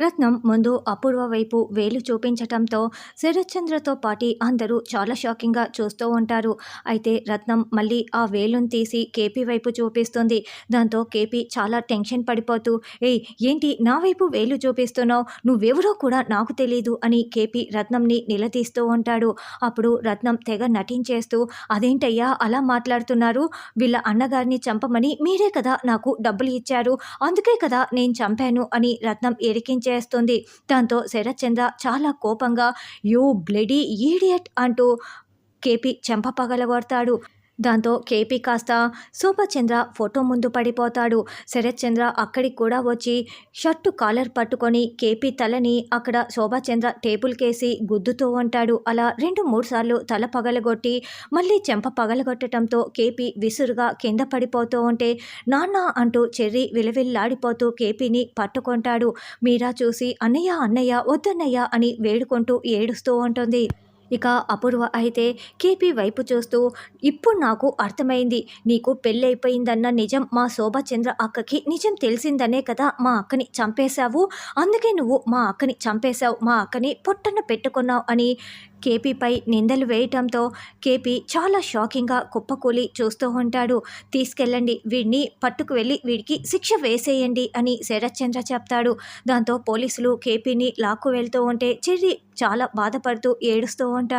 రత్నం ముందు అపూర్వ వైపు వేలు చూపించటంతో శరత్చంద్రతో పాటి అందరూ చాలా షాకింగ్గా చూస్తూ ఉంటారు. అయితే రత్నం మళ్ళీ ఆ వేలును తీసి కేపీ వైపు చూపిస్తుంది. దాంతో కేపీ చాలా టెన్షన్ పడిపోతూ ఏయ్ ఏంటి నా వైపు వేలు చూపిస్తున్నావు? నువ్వెవరో కూడా నాకు తెలీదు అని కేపీ రత్నంని నిలదీస్తూ ఉంటాడు. అప్పుడు రత్నం తెగ నటించేస్తూ అదేంటయ్యా అలా మాట్లాడుతున్నారు? వీళ్ళ అన్నగారిని చంపమని మీరే కదా నాకు డబ్బులు ఇచ్చారు. అందుకే కదా నేను చంపాను అని రత్నం చేస్తుంది. దాంతో శరత్చంద్ర చాలా కోపంగా యూ బ్లడీ ఈడియట్ అంటూ కేపీ చెంప పగలగొడతాడు. దాంతో కేపీ కాస్త శోభచంద్ర ఫోటో ముందు పడిపోతాడు. శరత్చంద్ర అక్కడికి కూడా వచ్చి షర్టు కాలర్ పట్టుకొని కేపీ తలని అక్కడ శోభాచంద్ర టేబుల్కేసి గుద్దుతూ ఉంటాడు. అలా రెండు మూడు సార్లు తల పగలగొట్టి మళ్ళీ చెంప పగలగొట్టడంతో కేపీ విసురుగా కింద పడిపోతూ ఉంటే నాన్న అంటూ చెర్రి విలవిల్లాడిపోతూ కేపీని పట్టుకుంటాడు. మీరా చూసి అన్నయ్య అన్నయ్య వద్దన్నయ్య అని వేడుకుంటూ ఏడుస్తూ ఉంటుంది. ఇక అపూర్వ అయితే కేపీ వైపు చూస్తూ ఇప్పుడు నాకు అర్థమైంది. నీకు పెళ్ళైపోయిందన్న నిజం మా శోభాచంద్ర అక్కకి నిజం తెలిసిందనే కదా మా అక్కని చంపేశావు. అందుకే నువ్వు మా అక్కని చంపేశావు. మా అక్కని పొట్టన పెట్టుకున్నావు అని కేపీపై నిందలు వేయటంతో కేపీ చాలా షాకింగ్గా కుప్పకూలి చూస్తూ ఉంటాడు. తీసుకెళ్ళండి వీడిని పట్టుకు వెళ్ళి వీడికి శిక్ష వేసేయండి అని శరత్చంద్ర చెప్తాడు. దాంతో పోలీసులు కేపీని లాక్కు వెళ్తూ ఉంటే చెర్రి చాలా బాధపడుతూ ఏడుస్తూ ఉంటాడు.